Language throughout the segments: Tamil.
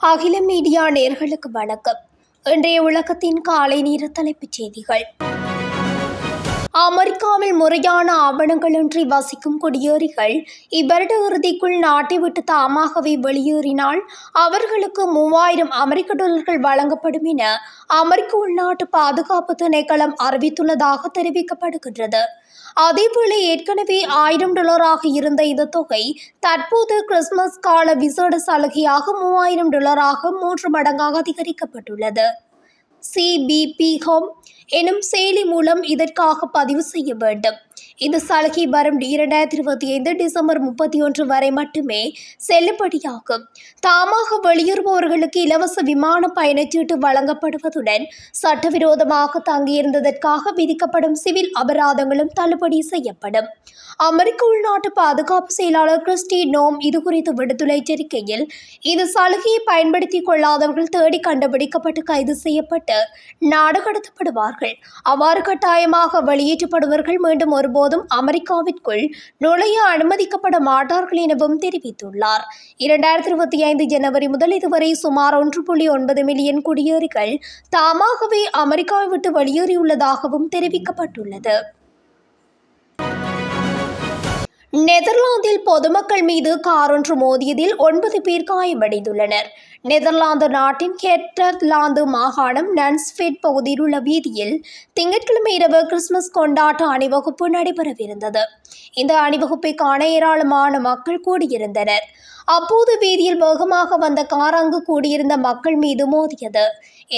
அகில மீடியா நேர்களுக்கு வணக்கம். இன்றைய உலகத்தின் காலை நேர தலைப்புச் செய்திகள். அமெரிக்காவில் முறையான ஆவணங்களின்றி வசிக்கும் குடியேறிகள் இவ்வருட இறுதிக்குள் நாட்டை விட்டு தாமாகவே வெளியேறினால் அவர்களுக்கு மூவாயிரம் அமெரிக்க டாலர்கள் வழங்கப்படும் என அமெரிக்க உள்நாட்டு பாதுகாப்பு திணைக்களம் அறிவித்துள்ளதாக தெரிவிக்கப்படுகின்றது. அதேவேளை ஏற்கனவே ஆயிரம் டாலராக இருந்த இந்த தொகை தற்போது கிறிஸ்துமஸ் கால விசேட சலுகையாக மூவாயிரம் டாலராக மூன்று மடங்காக அதிகரிக்கப்பட்டுள்ளது. சிபிபி ஹோம் எனும் செயலி மூலம் இதற்காக பதிவு செய்ய வேண்டும். இந்த சலுகை வரும் இரண்டாயிரத்தி இருபத்தி ஐந்து டிசம்பர் முப்பத்தி ஒன்று வரை மட்டுமே செல்லுபடியாகும். தாமாக வெளியுறுபவர்களுக்கு இலவச விமான பயணச்சீட்டு வழங்கப்படுவதுடன் சட்டவிரோதமாக தங்கியிருந்ததற்காக விதிக்கப்படும் சிவில் அபராதங்களும் தள்ளுபடி செய்யப்படும். அமெரிக்க உள்நாட்டு பாதுகாப்பு செயலாளர் கிறிஸ்டி நோம் இதுகுறித்து விடுத்துள்ள எச்சரிக்கையில் இந்த சலுகையை பயன்படுத்திக் கொள்ளாதவர்கள் தேடி கண்டுபிடிக்கப்பட்டு கைது செய்யப்பட்டு நாடு கடத்தப்படுவார்கள் அவ்வாறு கட்டாயமாக வெளியேற்றப்படுவர்கள் மீண்டும் ஒருபோதும் அமெரிக்காவிற்குள் நுழைய அனுமதிக்கப்பட மாட்டார்கள் எனவும் தெரிவித்துள்ளார். இரண்டாயிரத்தி இருபத்தி ஐந்து ஜனவரி முதல் இதுவரை சுமார் ஒன்று புள்ளி ஒன்பது மில்லியன் குடியேறிகள் தாமாகவே அமெரிக்காவை விட்டு வெளியேறியுள்ளதாகவும் தெரிவிக்கப்பட்டுள்ளது. நெதர்லாந்தில் பொதுமக்கள் மீது காரொன்று மோதியதில் ஒன்பது பேர் காயமடைந்துள்ளனர். நெதர்லாந்து நாட்டின் கெட்டர்லாந்து மாகாணம் நன்ஸ்ஃபெட் பகுதியில் உள்ள வீதியில் திங்கட்கிழமை இரவு கிறிஸ்துமஸ் கொண்டாட்ட அணிவகுப்பு நடைபெறவிருந்தது. இந்த அணிவகுப்பை காண ஏராளமான மக்கள் கூடியிருந்தனர். அப்போது வீதியில் வேகமாக வந்த கார் அங்கு கூடியிருந்த மக்கள் மீது மோதியது.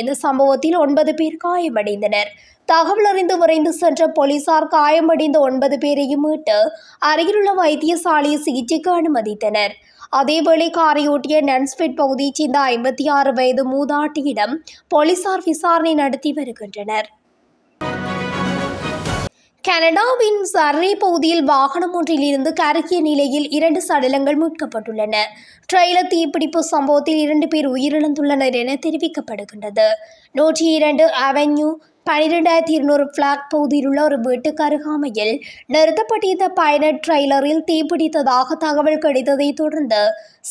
இந்த சம்பவத்தில் ஒன்பது பேர் காயமடைந்தனர். தகவல் அறிந்து விரைந்து சென்ற போலீசார் காயமடைந்த ஒன்பது பேரையும் மீட்டு அருகிலுள்ள வைத்தியசாலையை சிகிச்சைக்கு அனுமதித்தனர். அதேவேளை காரையோட்டிய நன்ஸ்பெட் பகுதியைச் சேர்ந்த ஐம்பத்தி ஆறு வயது மூதாட்டியிடம் போலீசார் விசாரணை நடத்தி வருகின்றனர். கனடாவின் சர்ரே பகுதியில் வாகனம் ஒன்றில் இருந்து கருகிய நிலையில் இரண்டு சடலங்கள் மீட்கப்பட்டுள்ளன. ட்ரெயிலர் தீப்பிடிப்பு சம்பவத்தில் இரண்டு பேர் உயிரிழந்துள்ளனர் என தெரிவிக்கப்படுகின்றது. நூற்றி இரண்டு அவென்யூ பனிரெண்டாயிரத்தி இருநூறு பிளாக் பகுதியில் உள்ள ஒரு வீட்டுக்கு அருகாமையில் நிறுத்தப்பட்டிருந்த பயண ட்ரெய்லரில் தீப்பிடித்ததாக தகவல் கிடைத்ததை தொடர்ந்து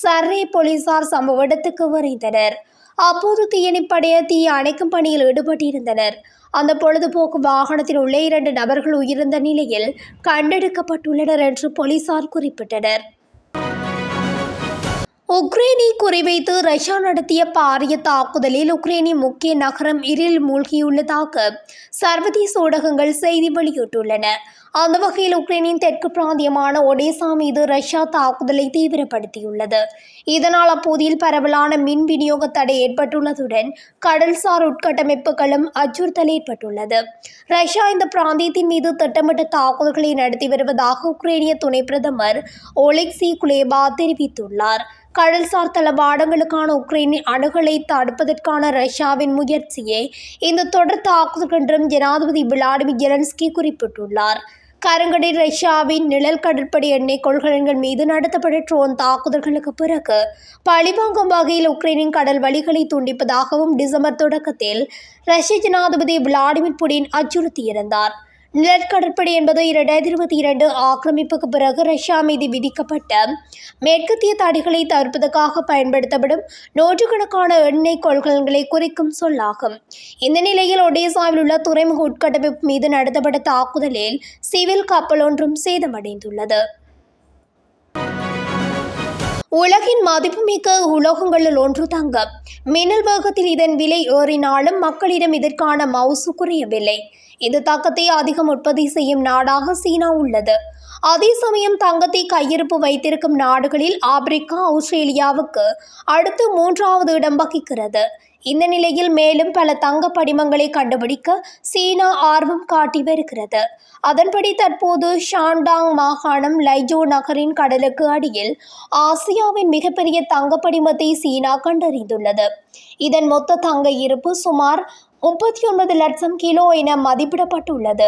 சர்ரே போலீசார் சம்பவ இடத்துக்கு விரைந்தனர் அப்போது தீயணைப்படைய தீ அணைக்கும் பணியில் ஈடுபட்டிருந்தனர். அந்த பொழுதுபோக்கு வாகனத்தில் உள்ள இரண்டு நபர்கள் உயிரிழந்த நிலையில் கண்டெடுக்கப்பட்டுள்ளனர் என்று போலீசார் குறிப்பிட்டனர். உக்ரைனை குறிவைத்து ரஷ்யா நடத்திய பாரிய தாக்குதலில் உக்ரைனின் முக்கிய நகரம் இருளில் மூழ்கியுள்ளதாக சர்வதேச ஊடகங்கள் செய்தி வெளியிட்டுள்ளன. அந்த வகையில் உக்ரைனின் தெற்கு பிராந்தியமான ஒடேசா மீது ரஷ்யா தாக்குதலை தீவிரப்படுத்தியுள்ளது. இதனால் அப்போதில் பரவலான மின் விநியோக தடை ஏற்பட்டுள்ளதுடன் கடல்சார் உட்கட்டமைப்புகளும் அச்சுறுத்தல் ஏற்பட்டுள்ளது. ரஷ்யா இந்த பிராந்தியத்தின் மீது திட்டமிட்ட தாக்குதல்களை நடத்தி வருவதாக உக்ரைனிய துணை பிரதமர் ஒலெக்சி குலேபா தெரிவித்துள்ளார். கடல்சார் தளவாடங்களுக்கான உக்ரைனின் அணுகலை தடுப்பதற்கான ரஷ்யாவின் முயற்சியே இந்த தொடர் தாக்குதல் என்றும் ஜனாதிபதி விளாடிமிர் ஜெலன்ஸ்கி குறிப்பிட்டுள்ளார். கருங்கடல் ரஷ்யாவின் நிழல் கடற்படை எண்ணெய் கொள்கலன்கள் மீது நடத்தப்பட்ட ட்ரோன் தாக்குதல்களுக்கு பிறகு பழிவாங்கும் வகையில் உக்ரைனின் கடல் வழிகளை துண்டிப்பதாகவும் டிசம்பர் தொடக்கத்தில் ரஷ்ய ஜனாதிபதி விளாடிமிர் புடின் அச்சுறுத்தியிருந்தார். நிலக்கடற்படை என்பது இரண்டாயிரத்தி இருபத்தி இரண்டு ஆக்கிரமிப்புக்கு பிறகு ரஷ்யா மீது விதிக்கப்பட்ட மேற்கத்திய தடைகளை தவிர்ப்பதற்காக பயன்படுத்தப்படும் நூற்றுக்கணக்கான எண்ணெய் கொள்கலன்களை குறிக்கும் சொல்லாகும். இந்த நிலையில் ஒடிசாவில் உள்ள துறைமுக உட்கட்டமைப்பு மீது நடத்தப்பட்ட தாக்குதலில் சிவில் கப்பல் ஒன்றும் சேதமடைந்துள்ளது. உலகின் மதிப்புமிக்க உலோகங்களில் ஒன்று தங்கம் மின்னல் வேகத்தில் இதன் விலை ஏறினாலும் மக்களிடம் இதற்கான மவுசு குறையவில்லை. இந்த தாக்கத்தை அதிகம் உற்பத்தி செய்யும் நாடாக சீனா உள்ளது. அதே சமயம் தங்கத்தை கையிருப்பு வைத்திருக்கும் நாடுகளில் ஆப்பிரிக்கா ஆஸ்திரேலியாவுக்கு அடுத்து மூன்றாவது இடம் வகிக்கிறது. இந்த நிலையில் மேலும் பல தங்க படிமங்களை கண்டுபிடிக்க சீனா ஆர்வம் காட்டி வருகிறது. அதன்படி தற்போது ஷாண்டாங் மாகாணம் லைஜோ நகரின் கடலுக்கு அடியில் ஆசியாவின் மிகப்பெரிய தங்க படிமத்தை சீனா கண்டறிந்துள்ளது. இதன் மொத்த தங்க இருப்பு சுமார் முப்பத்தி ஒன்பது லட்சம் கிலோ என மதிப்பிடப்பட்டுள்ளது.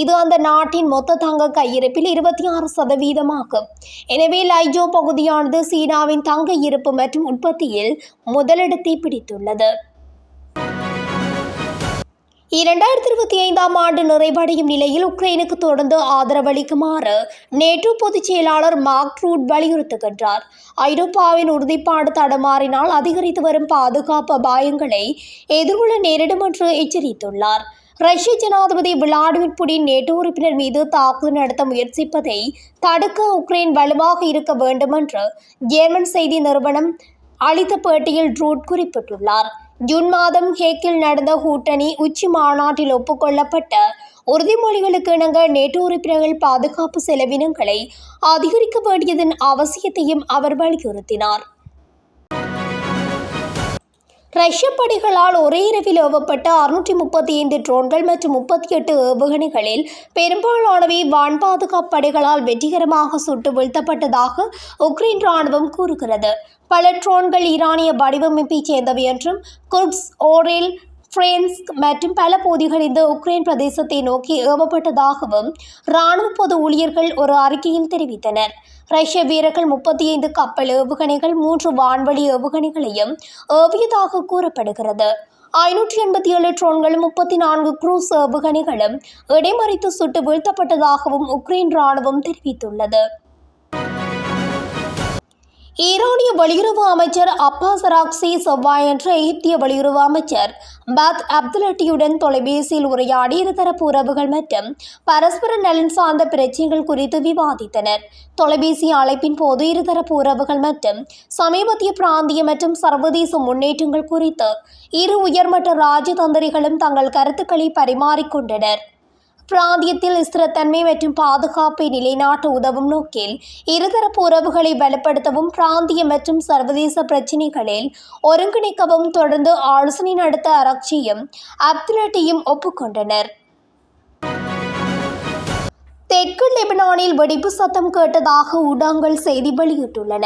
இது அந்த நாட்டின் மொத்த தங்க கையிருப்பில் இருபத்தி ஆறு சதவீதமாகும். எனவே லைஜோ பகுதியானது சீனாவின் தங்க இருப்பு மற்றும் உற்பத்தியில் முதலிடத்தை பிடித்துள்ளது. இரண்டாயிரத்தி இருபத்தி ஐந்தாம் ஆண்டு நிறைவடையும் நிலையில் உக்ரைனுக்கு தொடர்ந்து ஆதரவளிக்குமாறு நேட்டோ பொதுச் செயலாளர் மார்க் ரூட் வலியுறுத்துகின்றார். ஐரோப்பாவின் உறுதிப்பாடு தடுமாறினால் அதிகரித்து வரும் பாதுகாப்பு அபாயங்களை எதிர்கொள்ள நேரிடும் என்று எச்சரித்துள்ளார். ரஷ்ய ஜனாதிபதி விளாடிமிர் புடின் நேட்டோ உறுப்பினர் மீது தாக்குதல் நடத்த முயற்சிப்பதை தடுக்க உக்ரைன் வலுவாக இருக்க வேண்டும் என்று ஜேர்மன் செய்தி நிறுவனம் அளித்த பேட்டியில் ட்ரூட் குறிப்பிட்டுள்ளார். ஜூன் மாதம் ஹேக்கில் நடந்த கூட்டணி உச்சி மாநாட்டில் ஒப்புக்கொள்ளப்பட்ட உறுதிமொழிகளுக்கு இணங்க நேட்டோ உறுப்பினர்கள் பாதுகாப்பு செலவினங்களை அதிகரிக்க வேண்டியதன் அவசியத்தையும் அவர் வலியுறுத்தினார். ரஷ்ய படைகளால் ஒரே இரவில் ஏவப்பட்ட அறுநூற்றி முப்பத்தி ஐந்து ட்ரோன்கள் மற்றும் முப்பத்தி எட்டு ஏவுகணைகளில் பெரும்பாலானவை வான் பாதுகாப்பு படைகளால் வெற்றிகரமாக சுட்டு வீழ்த்தப்பட்டதாக உக்ரைன் ராணுவம் கூறுகிறது. பல ட்ரோன்கள் ஈரானிய வடிவமைப்பைச் சேர்ந்தவை என்றும் குட்ஸ் ஓரில் பிரான்ஸ் மற்றும் பல பகுதிகள் இந்த உக்ரைன் பிரதேசத்தை நோக்கி ஏவப்பட்டதாகவும் இராணுவ பொது ஊழியர்கள் ஒரு அறிக்கையில் தெரிவித்தனர். ரஷ்ய வீரர்கள் முப்பத்தி ஐந்து கப்பல் ஏவுகணைகள் மூன்று வான்வழி ஏவுகணைகளையும் ஏவியதாக கூறப்படுகிறது. ஐநூற்றி எண்பத்தி ஏழு ட்ரோன்களும் முப்பத்தி நான்கு குரூஸ் ஏவுகணைகளும் இடைமறித்து சுட்டு வீழ்த்தப்பட்டதாகவும் உக்ரைன் இராணுவம் தெரிவித்துள்ளது. ஈரானிய வெளியுறவு அமைச்சர் அப்பாஸ் ராக்சி செவ்வாயன்று எகிப்திய வெளியுறவு அமைச்சர் பத் அப்துலட்டியுடன் தொலைபேசியில் உரையாடி இருதரப்பு உறவுகள் மற்றும் பரஸ்பர நலன் சார்ந்த பிரச்சனைகள் குறித்து விவாதித்தனர். தொலைபேசி அழைப்பின் போது இருதரப்பு உறவுகள் மற்றும் சமீபத்திய பிராந்திய மற்றும் சர்வதேச முன்னேற்றங்கள் குறித்து இரு உயர்மட்ட ராஜதந்திரிகளும் தங்கள் கருத்துக்களை பரிமாறிக்கொண்டனர். பிராந்தியத்தில் ஸ்திரத்தன்மை மற்றும் பாதுகாப்பை நிலைநாட்ட உதவும் நோக்கில் இருதரப்பு உறவுகளை வலுப்படுத்தவும் பிராந்திய மற்றும் சர்வதேச பிரச்சினைகளில் ஒருங்கிணைக்கவும் தொடர்ந்து ஆலோசனை நடத்த அரக்சியும் அப்துலட்டியும் ஒப்புக்கொண்டனர். தெற்கு லெபனானில் வெடிப்பு சத்தம் கேட்டதாக ஊடகங்கள் செய்தி வெளியிட்டுள்ளன.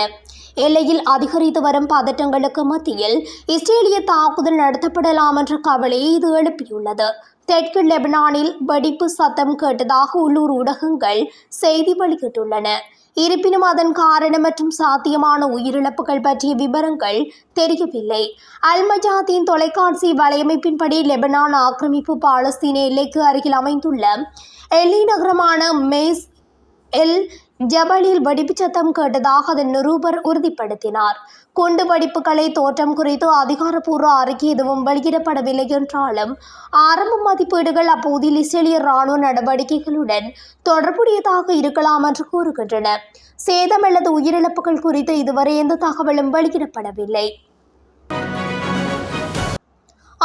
எல்லையில் அதிகரித்து வரும் பதட்டங்களுக்கு மத்தியில் இஸ்ரேலிய தாக்குதல் நடத்தப்படலாம் என்ற கவலையை இது எழுப்பியுள்ளது. தெற்கு லெபனானில் வெடிப்பு சத்தம் கேட்டதாக உள்ளூர் ஊடகங்கள் செய்தி வெளியிட்டுள்ளன. இருப்பினும் அதன் காரணம் மற்றும் சாத்தியமான உயிரிழப்புகள் பற்றிய விவரங்கள் தெரியவில்லை. அல்மஜாத்தின் தொலைக்காட்சி வலையமைப்பின்படி லெபனான் ஆக்கிரமிப்பு பாலஸ்தீன எல்லைக்கு அருகில் அமைந்துள்ள எல்லி நகரமான மேஸ் எல் ஜபலில் வெடிப்பு சத்தம் கேட்டதாக அதன் நிருபர் உறுதிப்படுத்தினார். குண்டு வெடிப்புகளை தோற்றம் குறித்து அதிகாரப்பூர்வ அறிக்கை எதுவும் வெளியிடப்படவில்லை என்றாலும் ஆரம்ப மதிப்பீடுகள் அப்போதில் இஸ்ரேலிய ராணுவ நடவடிக்கைகளுடன் தொடர்புடையதாக இருக்கலாம் என்று கூறுகின்றன சேதம் அல்லது உயிரிழப்புகள் குறித்து இதுவரை எந்த தகவலும் வெளியிடப்படவில்லை.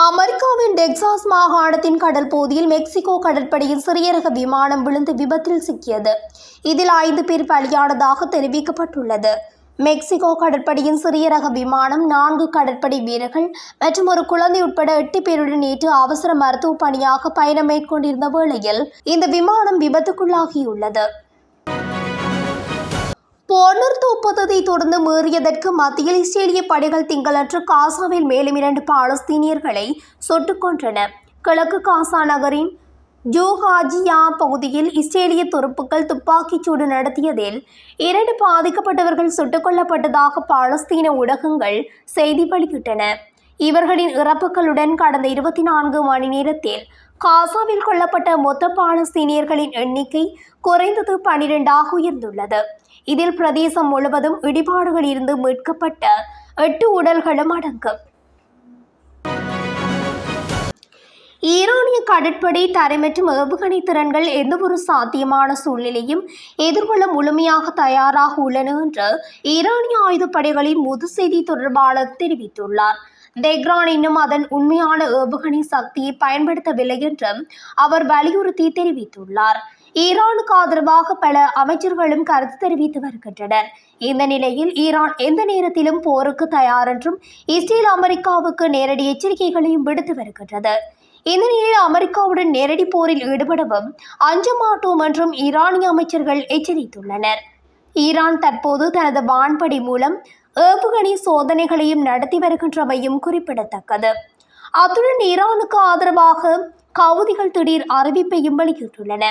அமெரிக்காவின் டெக்சாஸ் மாகாணத்தின் கடல் பகுதியில் மெக்சிகோ கடற்படையின் சிறிய ரக விமானம் விழுந்து விபத்தில் சிக்கியது. இதில் ஐந்து பேர் பலியானதாக தெரிவிக்கப்பட்டுள்ளது. மெக்சிகோ கடற்படையின் சிறிய ரக விமானம் நான்கு கடற்படை வீரர்கள் மற்றும் ஒரு குழந்தை உட்பட எட்டு பேருடன் நேற்று அவசர மருத்துவ பணியாக பயணம் மேற்கொண்டிருந்த வேளையில் இந்த விமானம் விபத்துக்குள்ளாகியுள்ளது. போனர் நிறுத்த ஒப்பந்தத்தை தொடர்ந்து மீறியதற்கு மத்தியில் இஸ்ரேலிய படைகள் திங்களன்று காசாவில் மேலும் இரண்டு பாலஸ்தீனியர்களை சுட்டுக் கொன்றன கிழக்கு காசா நகரின் ஜூஹாஜியா பகுதியில் இஸ்ரேலிய துருப்புக்கள் துப்பாக்கிச்சூடு நடத்தியதில் இரண்டு பாதிக்கப்பட்டவர்கள் சுட்டுக் கொல்லப்பட்டதாக பாலஸ்தீன ஊடகங்கள் செய்தி வெளியிட்டன. இவர்களின் இறப்புகளுடன் கடந்த இருபத்தி நான்கு மணி நேரத்தில் காசாவில் கொல்லப்பட்ட மொத்த பாலஸ்தீனியர்களின் எண்ணிக்கை குறைந்தது பனிரெண்டாக உயர்ந்துள்ளது. இதில் பிரதேசம் முழுவதும் இடிபாடுகள் இருந்து மீட்கப்பட்ட எட்டு உடல்களும் அடங்கும். ஈரானிய கடற்படை தரை மற்றும் ஏவுகணை திறன்கள் எந்தவொரு சாத்தியமான சூழ்நிலையும் எதிர்கொள்ள முழுமையாக தயாராக உள்ளன என்று ஈரானிய ஆயுதப்படைகளின் முது செய்தி தொடர்பாளர் தெரிவித்துள்ளார். தெஹ்ரான் இன்னும் அதன் உண்மையான ஏவுகணை சக்தியை பயன்படுத்தவில்லை என்றும் அவர் வலியுறுத்தி தெரிவித்துள்ளார். ஈரானுக்கு ஆதரவாக பல அமைச்சர்களும் கருத்து தெரிவித்து வருகின்றனர். இந்த நிலையில் ஈரான் எந்த நேரத்திலும் போருக்கு தயார் என்றும் இஸ்ரேல் அமெரிக்காவுக்கு நேரடி எச்சரிக்கைகளையும் விடுத்து வருகின்றது. இந்த நிலையில் அமெரிக்காவுடன் நேரடி போரில் ஈடுபடவும் அஞ்ச மாட்டோம் என்றும் ஈரானிய அமைச்சர்கள் எச்சரித்துள்ளனர். ஈரான் தற்போது தனது வான்படி மூலம் ஏவுகணை சோதனைகளையும் நடத்தி வருகின்றமையும் குறிப்பிடத்தக்கது. அத்துடன் ஈரானுக்கு ஆதரவாக கவுதிகள் திடீர் அறிவிப்பையும் வெளியிட்டுள்ளன.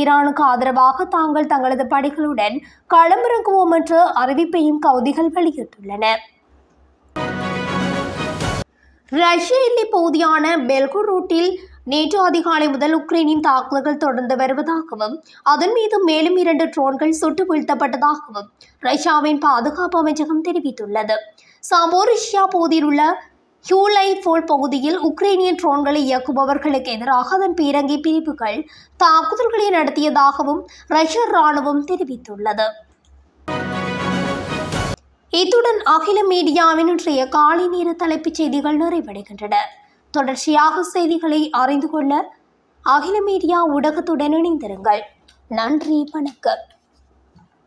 ஈரானுக்கு ஆதரவாக தாங்கள் தங்களது படைகளுடன் களமிறங்குவோம் என்ற அறிவிப்பையும் கவுதிகள் வெளியிட்டுள்ளன. ரஷ்ய எல்லை பகுதியான பெல்கோரூட்டில் நேற்று அதிகாலை முதல் உக்ரைனின் தாக்குதல்கள் தொடர்ந்து வருவதாகவும் அதன் மீது மேலும் இரண்டு ட்ரோன்கள் சுட்டு வீழ்த்தப்பட்டதாகவும் ரஷ்யாவின் பாதுகாப்பு அமைச்சகம் தெரிவித்துள்ளது. சாமோரிஷியா பகுதியில் உள்ள ஹியூலை போல் பகுதியில் உக்ரைனிய ட்ரோன்களை இயக்குபவர்களுக்கு எதிராக அதன் பீரங்கி பிரிவுகள் தாக்குதல்களை நடத்தியதாகவும் ரஷ்ய ராணுவம் தெரிவித்துள்ளது. இத்துடன் அகில மீடியாவின் இன்றைய காலை நேர தலைப்புச் செய்திகள் நிறைவடைகின்றன. தொடர்ச்சியாக செய்திகளை அறிந்து கொள்ள அகில மீடியா ஊடகத்துடன் இணைந்திருங்கள். நன்றி வணக்கம்.